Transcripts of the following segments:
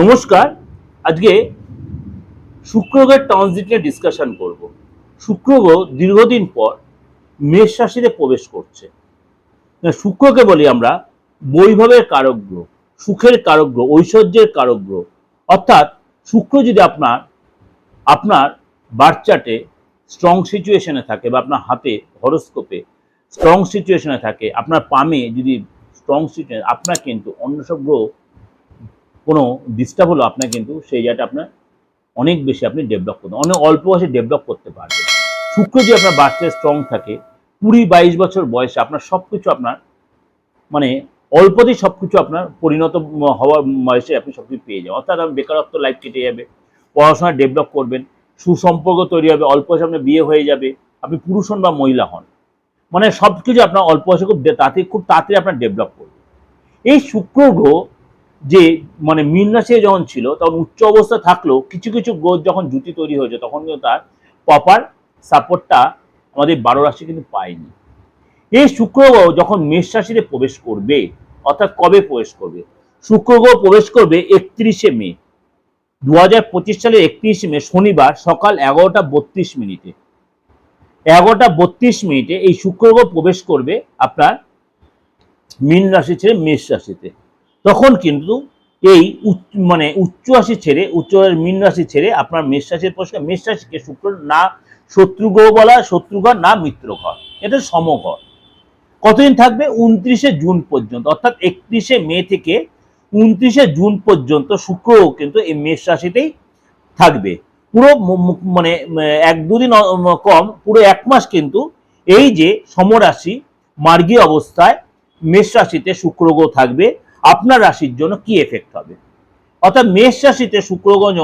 নমস্কার, আজকে শুক্রগ্রহের ট্রানজিট নিয়ে ডিসকাশন করব। শুক্রগ্রহ দীর্ঘদিন পর মেষ রাশিতে প্রবেশ করছে। শুক্রকে বলি আমরা বৈভবের কারক গ্রহ সুখের কারক গ্রহ ঐশ্বর্যের কারক গ্রহ অর্থাৎ শুক্র যদি আপনার আপনার বার্চাটে স্ট্রং সিচুয়েশনে থাকে বা আপনার হাতে হরস্কোপে স্ট্রং সিচুয়েশনে থাকে, আপনার পামে যদি স্ট্রং সিচুয়েশন আপনার কিন্তু অন্য সব গ্রহ কোনো ডিস্টার্ব হলো আপনার কিন্তু সেই জায়গাটা আপনার অনেক বেশি আপনি ডেভেলপ করতে অনেক অল্প বয়সে ডেভেলপ করতে পারবেন। শুক্র যদি আপনার বাচ্চার স্ট্রং থাকে, কুড়ি বাইশ বছর বয়সে আপনার সব কিছু আপনার মানে অল্পতেই সব কিছু আপনার পরিণত হওয়ার বয়সে আপনি সব কিছু পেয়ে যাবেন। অর্থাৎ আপনার বেকারত্ব লাইফ কেটে যাবে, পড়াশোনা ডেভেলপ করবেন, সুসম্পর্ক তৈরি হবে, অল্প বয়সে আপনার বিয়ে হয়ে যাবে, আপনি পুরুষ হন বা মহিলা হন। মানে সব কিছু আপনার অল্প বয়সে খুব তাড়াতাড়ি খুব তাড়াতাড়ি আপনার ডেভেলপ করবে। এই শুক্র গ্রহ যে মানে মীন রাশি যখন ছিল, তখন উচ্চ অবস্থা থাকলেও কিছু কিছু গ্রহ যখন জুতি তৈরি হয়েছে, তখন কিন্তু তার প্রপার সাপোর্টটা আমাদের বারো রাশি কিন্তু পায়নি। এই শুক্র গ্রহ যখন মেষ রাশিতে প্রবেশ করবে, অর্থাৎ কবে প্রবেশ করবে? শুক্র গ্রহ প্রবেশ করবে একত্রিশে মে। দু হাজার পঁচিশ সালের একত্রিশে মে, শনিবার সকাল এগারোটা বত্রিশ মিনিটে। এগারোটা বত্রিশ মিনিটে এই শুক্র গ্রহ প্রবেশ করবে আপনার মীন রাশি ছেড়ে মেষ রাশিতে। তখন কিন্তু এই মানে উচ্চ রাশি ছেড়ে উচ্চ মীন রাশি ছেড়ে আপনার মেষ রাশির প্রশ্ন মেষ রাশিকে শুক্র না শত্রু গ্রহ বলা হয়, শত্রু ঘর না মিত্র ঘর এটা সমঘর। কতদিন থাকবে? উনত্রিশে জুন পর্যন্ত অর্থাৎ একত্রিশে মে থেকে উনত্রিশে জুন পর্যন্ত শুক্র কিন্তু এই মেষ রাশিতেই থাকবে। পুরো মানে এক দুদিন কম পুরো এক মাস কিন্তু এই যে সমরাশি মার্গী অবস্থায় মেষ রাশিতে শুক্রগ্রহ থাকবে। আপনার রাশির জন্য কি এফেক্ট হবে? অর্থাৎ মেষ রাশিতে শুক্র গ্রহ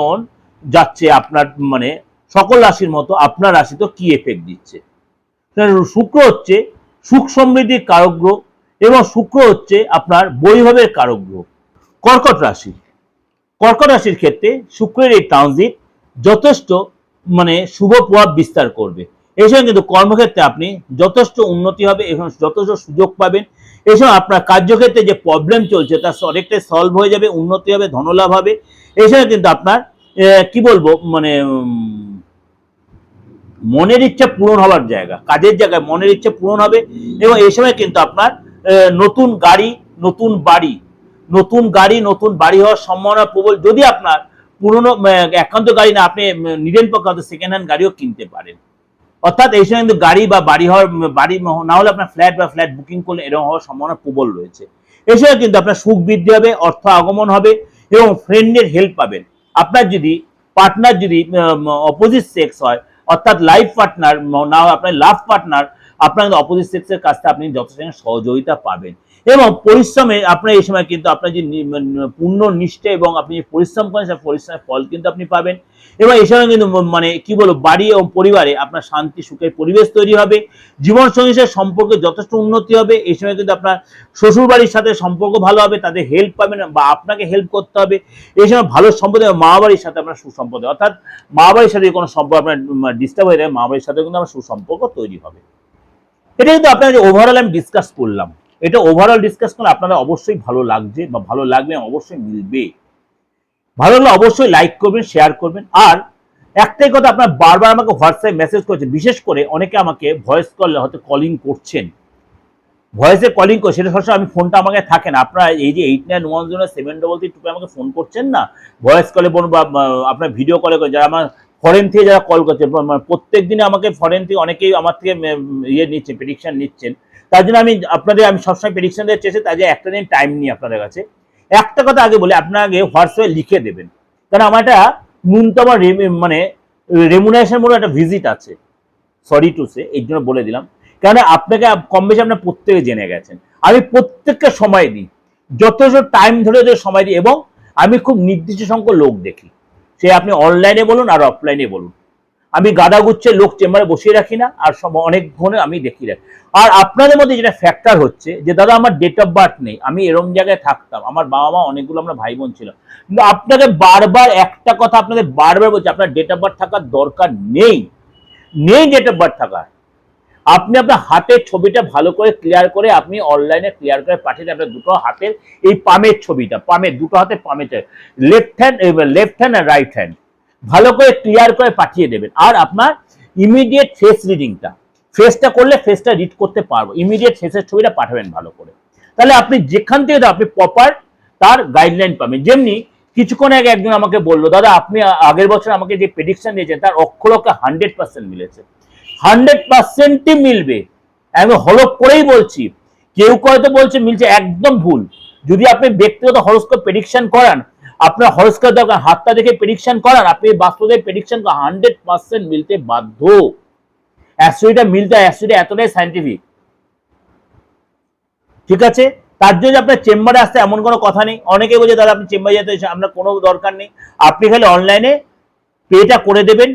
যাচ্ছে আপনার মানে সকল রাশির মতো আপনার রাশিতে কি এফেক্ট দিচ্ছে? শুক্র হচ্ছে সুখ সমৃদ্ধির কারক এবং শুক্র হচ্ছে আপনার বৈভবের কারক গ্রহ। কর্কট রাশি, কর্কট রাশির ক্ষেত্রে শুক্রের এই ট্রানজিট যথেষ্ট মানে শুভ প্রভাব বিস্তার করবে। এই সময় কিন্তু কর্মক্ষেত্রে আপনি যথেষ্ট উন্নতি হবে এবং যথেষ্ট সুযোগ পাবেন। সময় আপনার কার্যক্ষেত্রে যে প্রবলেম চলছে তার অনেকটাই সলভ হয়ে যাবে, উন্নতি হবে, ধনলাভ হবে। সময় কিন্তু আপনার কি বলব মানে মনের ইচ্ছা পূরণ হওয়ার জায়গা, কাজের জায়গায় মনের ইচ্ছা পূরণ হবে এবং এই সময় কিন্তু আপনার নতুন গাড়ি, নতুন বাড়ি, নতুন গাড়ি, নতুন বাড়ি হওয়ার সম্ভাবনা প্রবল। যদি আপনার পুরনো একান্ত গাড়ি না, আপনি নিরেন পক্ষে সেকেন্ড হ্যান্ড গাড়িও কিনতে পারেন। অর্থাৎ এই সময় কিন্তু গাড়ি বা বাড়ি হওয়ার, বাড়ি না হলে আপনার ফ্ল্যাট বা ফ্ল্যাট বুকিং করলে এরকম হওয়ার সম্ভাবনা প্রবল রয়েছে। এই সময় কিন্তু আপনার সুখ বৃদ্ধি হবে, অর্থ আগমন হবে এবং ফ্রেন্ডের হেল্প পাবেন। আপনার যদি পার্টনার যদি অপোজিট সেক্স হয়, অর্থাৎ লাইফ পার্টনার না হয় আপনার লাভ পার্টনার আপনার কিন্তু অপোজিট সেক্সের কাছ থেকে আপনি যথেষ্ট সহযোগিতা পাবেন। এবং পরিশ্রমে আপনার এই সময় কিন্তু আপনার যে নি- ম- পূর্ণ নিষ্ঠা এবং আপনি যে পরিশ্রম করেন সে পরিশ্রমের ফল কিন্তু আপনি পাবেন। এবং এই সময় কিন্তু মানে কি বলব, বাড়ি এবং পরিবারে আপনার শান্তি, সুখের পরিবেশ তৈরি হবে। জীবন সঙ্গীর সম্পর্কে যথেষ্ট উন্নতি হবে। এই সময় কিন্তু আপনার শ্বশুর বাড়ির সাথে সম্পর্ক ভালো হবে, তাদের হেল্প পাবেন বা আপনাকে হেল্প করতে হবে। এই সময় ভালো এবং মা বাড়ির সাথে আপনার সুসম্পর্ক অর্থাৎ মা বাড়ির সাথে কোনো সম্পর্ক আপনার ডিস্টার্ব হয়ে যায় মা বাড়ির সাথে কিন্তু আমার সুসম্পর্ক তৈরি হবে। এটা কিন্তু আপনার ওভারঅল আমি ডিসকাস করলাম। এটা ওভারঅল ডিসকাস করলে আপনারা অবশ্যই ভালো লাগছে বা ভালো লাগবে অবশ্যই মিলবে। ভালো লাগলে অবশ্যই লাইক করবেন শেয়ার করবেন। আর একটাই কথা, আপনার বারবার আমাকে হোয়াটসঅ্যাপ মেসেজ করেছে বিশেষ করে অনেকে আমাকে ভয়েস কল হয়তো কলিং করছেন। ভয়েসে কলিং করে, সেটা সবসময় আমি ফোনটা আমাকে থাকে না। আপনারা এই যে eight nine one zero seven double three টুপে আমাকে ফোন করছেন না ভয়েস কলে বলুন বা আপনার ভিডিও কলে করে যারা আমার ফরেন থেকে যারা কল করছে প্রত্যেক দিনে আমাকে ফরেন থেকে অনেকেই আমার থেকে ইয়ে নিচ্ছেন প্রেডিকশন নিচ্ছেন। তার জন্য আমি আপনাদের, আমি সবসময় প্রেডিকশন দিতে চেয়েছি যে একটা দিন টাইম নিই আপনাদের কাছে। একটা কথা আগে বলি, আপনার আগে হোয়াটসঅ্যাপে লিখে দেবেন। কারণ আমার একটা ন্যূনতম মানে রেমুনারেশন বলে একটা ভিজিট আছে। সরি টু সে এই জন্য বলে দিলাম। কেন আপনাকে কম বেশি আপনার প্রত্যেকে জেনে গেছেন। আমি প্রত্যেককে সময় দিই। যথেষ্ট টাইম ধরে ধরে সময় দিই এবং আমি খুব নির্দিষ্ট সংখ্যক লোক দেখি। সে আপনি অনলাইনে বলুন আর অফলাইনে বলুন। আমি গাদা গুচ্ছে লোক চেম্বারে বসিয়ে রাখি না, আর সব অনেক ঘনে আমি দেখি রাখি। আর আপনাদের মধ্যে যেটা ফ্যাক্টর হচ্ছে, যে দাদা আমার ডেট অফ বার্থ নেই, আমি এরম জায়গায় থাকতাম, আমার বাবা মা অনেকগুলো আমরা ভাই বোন ছিল কিন্তু আপনাকে বারবার একটা কথা আপনাদের বারবার বলছে, আপনার ডেট অফ বার্থ থাকার দরকার নেই। নেই ডেট অফ বার্থ থাকার। আপনি আপনার হাতের ছবিটা ভালো করে ক্লিয়ার করে আপনি অনলাইনে ক্লিয়ার করে পাঠিয়ে দেন, আপনার দুটো হাতের এই পামের ছবিটা, পামের দুটো হাতে পামের লেফট হ্যান্ড লেফট হ্যান্ড আর রাইট হ্যান্ড ভালো করে ক্লিয়ার করে পাঠিয়ে দেবেন। আর আপনার ইমিডিয়েট ফেস রিডিংটা ফেসটা করলে ফেসটা রিড করতে পারব। ইমিডিয়েট ফেসের ছবিটা পাঠাবেন ভালো করে। তাহলে আপনি যেখান থেকে আপনি প্রপার তার গাইডলাইন পাবেন। যেমনি কিছুক্ষণ আগে একজন আমাকে বলল, দাদা, আপনি আগের বছর আমাকে যে প্রেডিকশন দিয়েছেন, তার অক্ষরকে হান্ড্রেড পার্সেন্ট মিলেছে। হান্ড্রেড পার্সেন্টই মিলবে। একদম হলপ করেই বলছি। কেউ হয়তো বলছে, মিলছে, একদম ভুল। যদি আপনি ব্যক্তিগত হরস্কোপ প্রেডিকশন করান আপনার হরস্কোপ দরকার, হাতটা দেখে প্রেডিকশন করান আপনি বাস্তবে প্রেডিকশন হান্ড্রেড পার্সেন্ট মিলতে বাধ্য। অ্যাস্ট্রোইটা মিলতে অ্যাস্ট্রোইটা এতটাই সাইন্টিফিক ঠিক আছে? তার জন্য আপনার চেম্বারে আসতে এমন কোনো কথা নেই। অনেকে বলছে দাদা আপনি চেম্বারে যেতে আপনার কোনো দরকার নেই। আপনি খালি অনলাইনে পেটা করে দেবেন।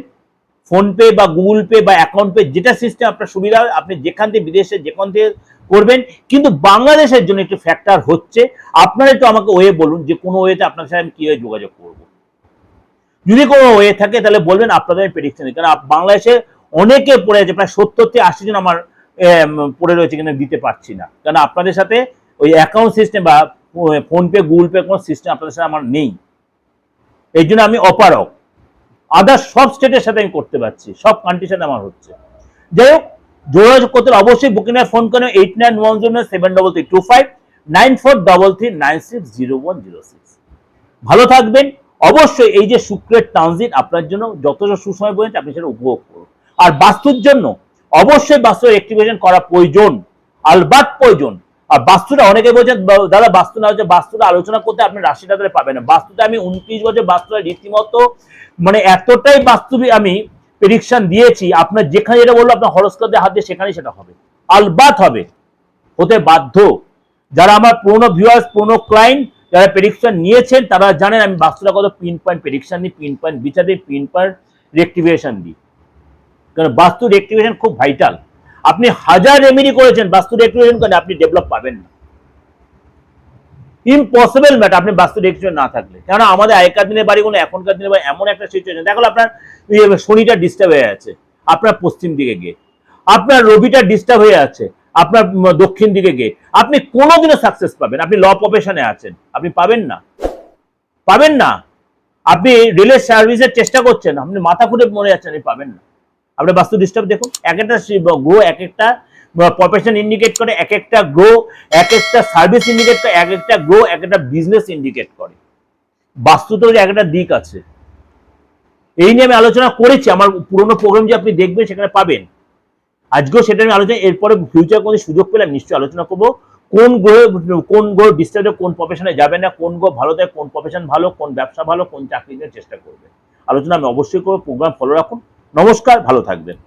ফোনপে বা গুগল পে বা অ্যাকাউন্ট পে যেটা সিস্টেম আপনার সুবিধা হয়, আপনি যেখান থেকে বিদেশে, যেখান থেকে করবেন, কিন্তু বাংলাদেশের জন্য একটু ফ্যাক্টর হচ্ছে, আপনারা একটু আমাকে ওয়ে বলুন যে কোনো ওয়েতে আপনার সাথে আমি কীভাবে যোগাযোগ করব। যদি কোনো ওয়ে থাকে তাহলে বলবেন, আপনাদের আমি প্রেডিকশন দিই। কারণ বাংলাদেশে অনেকে পড়ে আছে, প্রায় সত্তর থেকে আশি জন আমার পড়ে রয়েছে কিন্তু দিতে পারছি না। কারণ আপনাদের সাথে ওই অ্যাকাউন্ট সিস্টেম বা ফোনপে গুগল পে কোনো সিস্টেম আপনাদের সাথে আমার নেই। এই জন্য আমি অপারক আদার সব স্টেটের সাথে আমি করতে পারছি, সব কান্ট্রির সাথে আমার হচ্ছে। যাই হোক যোগাযোগ করতে অবশ্যই বুকিং এর ফোন করে eight nine one zero seven double three two five nine four double three nine six zero one zero six ভালো থাকবেন। অবশ্যই এই যে শুক্রের ট্রানজিট আপনার জন্য যতটা সুসময় পর্যন্ত আপনি সেটা উপভোগ করুন। আর বাস্তুর জন্য অবশ্যই বাস্তু অ্যাক্টিভেশন করা প্রয়োজন, আলবাত প্রয়োজন। আর বাস্তুটা অনেকে বলছেন, দাদা বাস্তু না হচ্ছে বাস্তুটা আলোচনা করতে আপনি রাশিটা তাহলে পাবেন না। বাস্তুটা আমি উনত্রিশ বছর বাস্তুটা রীতিমতো মানে এতটাই বাস্তবিক আমি প্রেডিকশন দিয়েছি, আপনার যেখানে যেটা বলব আপনার হরস্কোপ হাত দিয়ে সেখানেই সেটা হবে। আলবাত হবে। হতে বাধ্য। যারা আমার পুরনো ভিউয়ার্স পুরনো ক্লায়েন্ট যারা প্রেডিকশন নিয়েছেন, তারা জানেন আমি বাস্তুটা কত পিন পয়েন্ট প্রেডিকশন দিই পিন পয়েন্ট বিচার দিই পিন পয়েন্ট রেক্টিভেশন দিই। কারণ বাস্তু রেক্টিভেশন খুব ভাইটাল আপনি হাজার রেমেডি করেছেন, বাস্তু রেক্টিভেশন করেন আপনি ডেভেলপ পাবেন না। ইম্পসিবল ম্যাটার আপনি বাস্তু রেক্টিভেশন না থাকলে। কেন আমাদের আগেকার দিনের বাড়িগুলো, এখনকার দিনের বাড়ি এমন একটা সিচুয়েশন দেখো আপনার ইয়ে শনিটা ডিস্টার্ব হয়ে আছে। আপনার পশ্চিম দিকে গিয়ে। আপনার রবিটা ডিস্টার্ব হয়ে আছে। আপনার দক্ষিণ দিকে গিয়ে। আপনি কোনোদিনও সাকসেস পাবেন আপনি ল প্রফেশনে আছেন। আপনি পাবেন না। পাবেন না। আপনি রেলের সার্ভিসের চেষ্টা করছেন। আপনি মাথা খুঁড়ে মরে যাচ্ছেন আপনি পাবেন না। আপনি বাস্তু ডিস্টার্ব দেখুন। এক একটা গ্রো এক একটা প্রফেশন ইন্ডিকেট করে এক একটা গ্রো এক একটা সার্ভিস ইন্ডিকেট করে, এক একটা গ্রো এক একটা বিজনেস ইন্ডিকেট করে। বাস্তুতেও এক একটা দিক আছে। এই নিয়ে আমি আলোচনা করেছি, আমার পুরোনো প্রোগ্রাম যে আপনি দেখবেন সেখানে পাবেন। আজকেও সেটা আমি আলোচনা, এরপরে ফিউচার কোনো সুযোগ পেলে আমি নিশ্চয়ই আলোচনা করব। কোন গ্রহে কোন গ্রহ ডিস্টার্বে কোন প্রফেশনে যাবে না, কোন গ্রহ ভালো দেয় কোন প্রফেশন ভালো, কোন ব্যবসা ভালো, কোন চাকরি চেষ্টা করবে আলোচনা আমি অবশ্যই করব প্রোগ্রাম ফলো রাখুন। নমস্কার, ভালো থাকবেন।